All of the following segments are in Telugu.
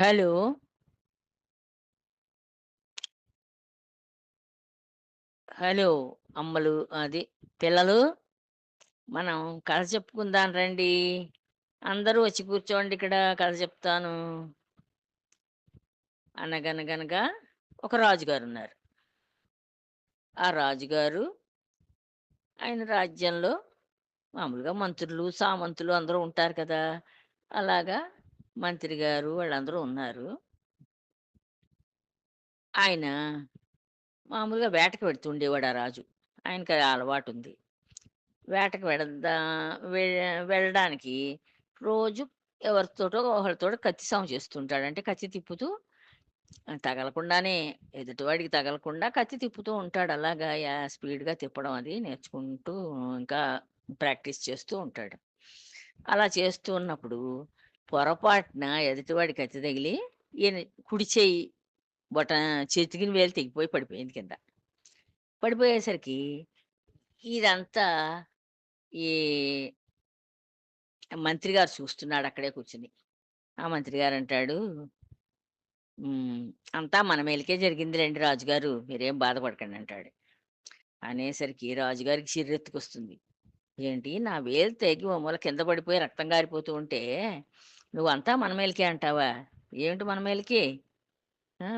హలో. హలో. అమ్మలు అది పిల్లలు మనం కథ చెప్పుకుందాం రండి. అందరూ వచ్చి కూర్చోండి ఇక్కడ కథ చెప్తాను. అనగనగనగా ఒక రాజుగారున్నారు. ఆ రాజుగారు ఆయన రాజ్యంలో మామూలుగా మంత్రులు, సామంతులు అందరూ ఉంటారు కదా! అలాగా మంత్రి గారు వాళ్ళందరూ ఉన్నారు. ఆయన మామూలుగా వేటకి వెడుతూ ఉండేవాడు ఆ రాజు. ఆయనకి అలవాటు ఉంది వేటకు వెడదా వె వెళ్ళడానికి రోజు ఎవరితోటో ఒకళ్ళతోటో కత్తి సాము చేస్తుంటాడు. అంటే కత్తి తిప్పుతూ తగలకుండానే ఎదుటివాడికి తగలకుండా కత్తి తిప్పుతూ ఉంటాడు. అలాగా యా స్పీడ్‌గా తిప్పడం అది నేర్చుకుంటూ ఇంకా ప్రాక్టీస్ చేస్తూ ఉంటాడు. అలా చేస్తూ ఉన్నప్పుడు పొరపాటున ఎదుటివాడి కత్తి తగిలి ఈయన కుడి చేయి బొట చేతికిని వేలు తెగిపోయి పడిపోయింది కింద. పడిపోయేసరికి ఇదంతా ఈ మంత్రి గారు చూస్తున్నాడు అక్కడే కూర్చుని ఆ మంత్రి గారు అంటాడు "అంతా మన మేలకే జరిగింది రండి రాజుగారు. మీరేం బాధపడకండి" అంటాడు. అనేసరికి రాజుగారికి చిర్రెత్తుకొస్తుంది. ఏంటి నా వేలు తెగి మూల కింద పడిపోయి రక్తం గారిపోతూ ఉంటే, నువ్వంతా మన మేలికే అంటావా? ఏమిటి మన మేలికి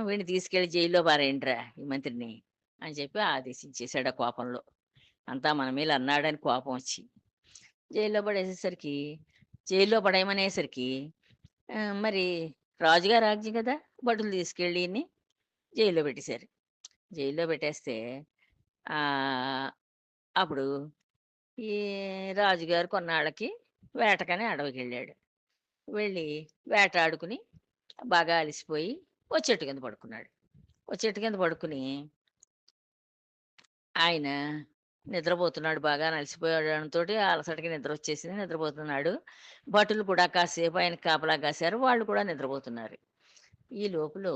వీడిని తీసుకెళ్ళి జైల్లో పారేయండిరా ఈ మంత్రిని అని చెప్పి ఆదేశించేశాడు ఆ కోపంలో. అంతా మన మీద అన్నాడని కోపం వచ్చి. జైల్లో పడేసేసరికి జైల్లో పడేయమనేసరికి మరి రాజుగారు ఆజ్ఞ కదా! బట్టలు తీసుకెళ్ళి జైల్లో పెట్టేశారు. జైల్లో పెట్టేస్తే అప్పుడు ఈ రాజుగారు కొన్నాళ్ళకి వేటకని అడవికెళ్ళాడు. వెళ్ళి వేటాడుకుని బాగా అలసిపోయి ఓ చెట్టు కింద పడుకున్నాడు. ఓ చెట్టు కింద పడుకుని ఆయన నిద్రపోతున్నాడు బాగా అలసిపోవడంతోటి అలసటకి నిద్రొచ్చేసింది. నిద్రపోతున్నాడు. భటులు కూడా కాసేపు ఆయన కాపలా కాశారు. వాళ్ళు కూడా నిద్రపోతున్నారు. ఈ లోపల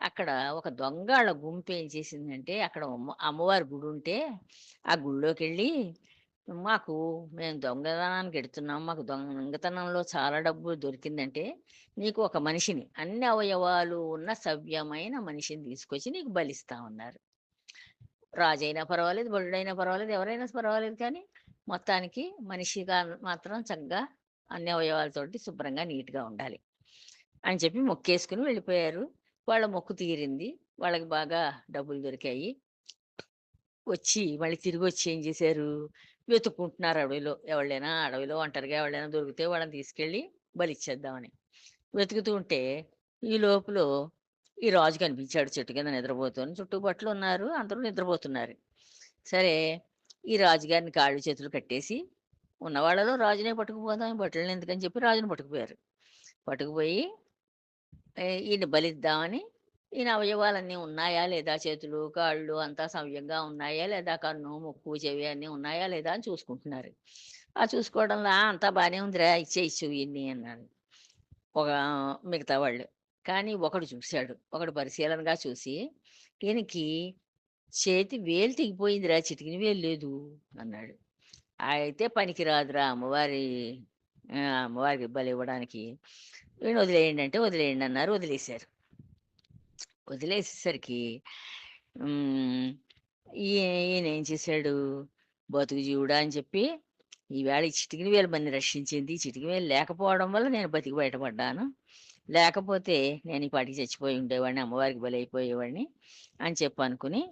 అక్కడ ఒక దొంగాళ్ళ గుంపు ఏం చేసిందంటే అక్కడ అమ్మవారి అమ్మవారి ఉంటే ఆ గుడిలోకెళ్ళి మాకు మేము దొంగతనానికి ఎడుతున్నాం. మాకు దొంగతనంలో చాలా డబ్బు దొరికిందంటే నీకు ఒక మనిషిని అన్ని అవయవాలు ఉన్న సవ్యమైన మనిషిని తీసుకొచ్చి నీకు బలిస్తా ఉన్నారు రాజైనా పర్వాలేదు, బడుడైనా పర్వాలేదు, ఎవరైనా పర్వాలేదు కానీ మొత్తానికి మనిషిగా మాత్రం చక్కగా అన్ని అవయవాలతోటి శుభ్రంగా నీట్‌గా ఉండాలి. అని చెప్పి మొక్కేసుకుని వెళ్ళిపోయారు. వాళ్ళ మొక్కు తీరింది. వాళ్ళకి బాగా డబ్బులు దొరికాయి. వచ్చి మళ్ళీ తిరిగి వచ్చి ఏం చేశారు, వెతుక్కుంటున్నారు అడవిలో. ఎవళ్ళైనా అడవిలో ఒంటరిగా ఎవళ్ళైనా దొరికితే వాళ్ళని తీసుకెళ్ళి బలిచ్చేద్దామని. వెతుకుతూ ఉంటే ఈ లోపల ఈ రాజు కనిపించాడు చెట్టు కింద నిద్రపోతుని చుట్టూ బట్టలు ఉన్నారు. అందరూ నిద్రపోతున్నారు. సరే ఈ రాజుగారిని కాళ్ళు చేతులు కట్టేసి ఉన్నవాళ్ళలో రాజునే పట్టుకుపోదాం బట్టలను ఎందుకని చెప్పి రాజుని పట్టుకుపోయారు. పట్టుకుపోయి ఈయన ఈయన్ని బలిద్దామని ఈయన అవయవాలన్నీ ఉన్నాయా లేదా చేతులు, కాళ్ళు అంతా సవ్యంగా ఉన్నాయా లేదా కన్ను, ముక్కు, చెవి అన్నీ ఉన్నాయా లేదా అని చూసుకుంటున్నారు. ఆ చూసుకోవడంలో అంతా బాగానే ఉందిరా ఇచ్చేయచ్చు ఇన్ని అన్నారు. ఒక మిగతా వాళ్ళు. కానీ ఒకడు చూశాడు ఒకడు పరిశీలనగా చూసి ఈయనకి చేతి వేలు తెగిపోయిందిరా చిటికిన వేలు లేదు అన్నాడు. అయితే పనికిరాదురా అమ్మవారి అమ్మవారికి ఇబ్బంది బలివ్వడానికి. వీడిని వదిలేయండి అంటే వదిలేయండి అన్నారు. వదిలేశారు. వదిలేసేసరికి ఈయన ఏం చేశాడు, బతుకు జీవుడా అని చెప్పి ఈవేళ ఈ చిటికిన వేలు మనని రక్షించింది. చిటికి వేలు లేకపోవడం వల్ల నేను బతికి బయటపడ్డాను. లేకపోతే నేను ఈ పాటికి చచ్చిపోయి ఉండేవాడిని. అమ్మవారికి బలైపోయేవాడిని అని చెప్పి అనుకుని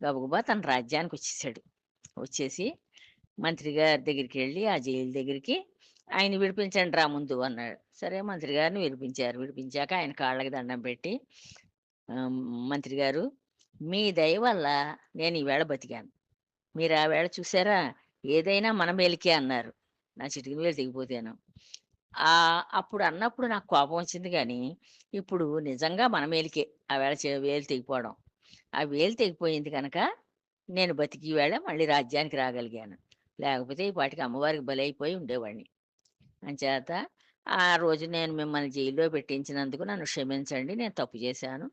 గబగబా తన రాజ్యానికి వచ్చేసాడు వచ్చేసి మంత్రి గారి దగ్గరికి వెళ్ళి ఆ జైలు దగ్గరికి ఆయన విడిపించండి రా ముందు" అన్నాడు. సరే మంత్రి గారిని విడిపించారు. విడిపించాక ఆయన కాళ్ళకి దండం పెట్టి "మంత్రి గారు మీ దయ వల్ల నేను ఈవేళ బతికాను. మీరు ఆ వేళ చూసారా ఏదైనా మన మేలుకే అన్నారు. నా చిటికి వేలు దిగిపోతాను ఆ అప్పుడు అన్నప్పుడు నాకు కోపం వచ్చింది కానీ ఇప్పుడు నిజంగా మన మేలుకే ఆ వేళ చే వేలు తెగిపోవడం. ఆ వేలు తెగిపోయింది కనుక నేను బతికి వేళ మళ్ళీ రాజ్యానికి రాగలిగాను. లేకపోతే ఈ పాటికి అమ్మవారికి బలైపోయి ఉండేవాడిని. అంచేత ఆ రోజు నేను మిమ్మల్ని జైల్లో పెట్టించినందుకు నన్ను క్షమించండి. నేను తప్పు చేశాను"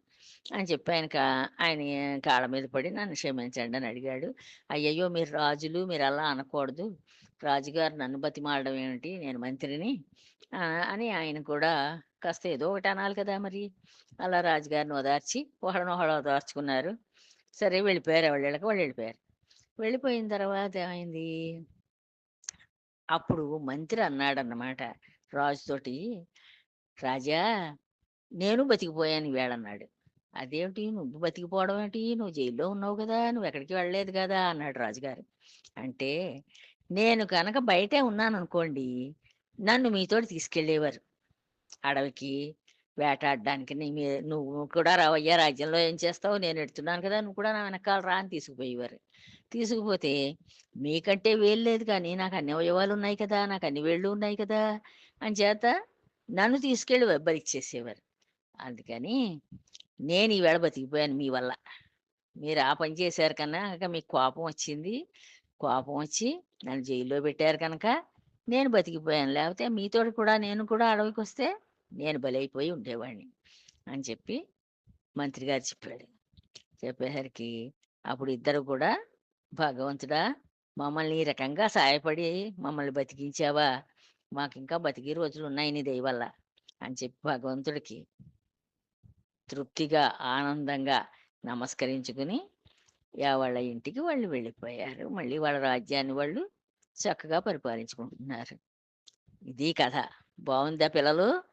అని చెప్పి ఆయన కా ఆయన కాళ్ళ మీద పడి నన్ను క్షమించండి అని అడిగాడు. "అయ్యయ్యో! మీరు రాజులు మీరలా అనకూడదు. రాజుగారు నన్ను బతిమాలడం ఏమిటి? నేను మంత్రిని" అని ఆయన కూడా కాస్త ఏదో ఒకటి అనాలి కదా మరి అలా రాజుగారిని ఓదార్చి ఒకళ్ళని ఒకళ్ళు ఓదార్చుకున్నారు సరే వెళ్ళిపోయారు వాళ్ళకి వాళ్ళు వెళ్ళిపోయారు వెళ్ళిపోయిన తర్వాత ఏమైంది అప్పుడు మంత్రి అన్నాడన్నమాట రాజుతోటి రాజా నేను బతికిపోయాను వేళన్నాడు. అదేమిటి? నువ్వు బతికిపోవడం ఏంటి? నువ్వు జైల్లో ఉన్నావు కదా నువ్వు ఎక్కడికి వెళ్ళలేదు కదా అన్నాడు రాజుగారు. అంటే నేను కనుక బయటే ఉన్నాను అనుకోండి నన్ను మీతోటి తీసుకెళ్ళేవారు. అడవికి వేటాడడానికి నీ మీ నువ్వు కూడా రావయ్యా రాజ్యంలో ఏం చేస్తావు? నేను ఎడుతున్నాను కదా నువ్వు కూడా నా వెనకాల రా అని తీసుకుపోయేవారు. తీసుకుపోతే మీకంటే వేలు లేదు కానీ నాకు అన్ని అవయవాలు ఉన్నాయి కదా నాకు అన్ని వేళ్ళు ఉన్నాయి కదా అని చేత నన్ను తీసుకెళ్ళి వెబ్బరిచ్చేసేవారు. అందుకని నేను ఈవేళ బతికిపోయాను మీ వల్ల. మీరు ఆ పని చేశారు కన్నా మీకు కోపం వచ్చింది. కోపం వచ్చి నన్ను జైల్లో పెట్టారు కనుక నేను బతికిపోయాను. లేకపోతే మీతో కూడా నేను కూడా అడవికి వస్తే నేను బలైపోయి ఉండేవాడిని అని చెప్పి మంత్రి గారు చెప్పాడు. చెప్పేసరికి అప్పుడు ఇద్దరు కూడా భగవంతుడా మమ్మల్ని ఈ రకంగా సహాయపడి మమ్మల్ని బతికించావా? మాకు ఇంకా బతికి రోజులు ఉన్నాయి నీ దయ వల్ల అని చెప్పి భగవంతుడికి తృప్తిగా ఆనందంగా నమస్కరించుకుని వాళ్ళ ఇంటికి వాళ్ళు వెళ్ళిపోయారు. మళ్ళీ వాళ్ళ రాజ్యాన్ని వాళ్ళు చక్కగా పరిపాలించుకుంటున్నారు. ఇది కథ. బాగుందా పిల్లలు?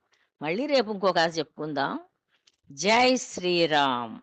మళ్ళీ రేపు ఇంకో కథ చెప్పుకుందాం. జై శ్రీరామ్.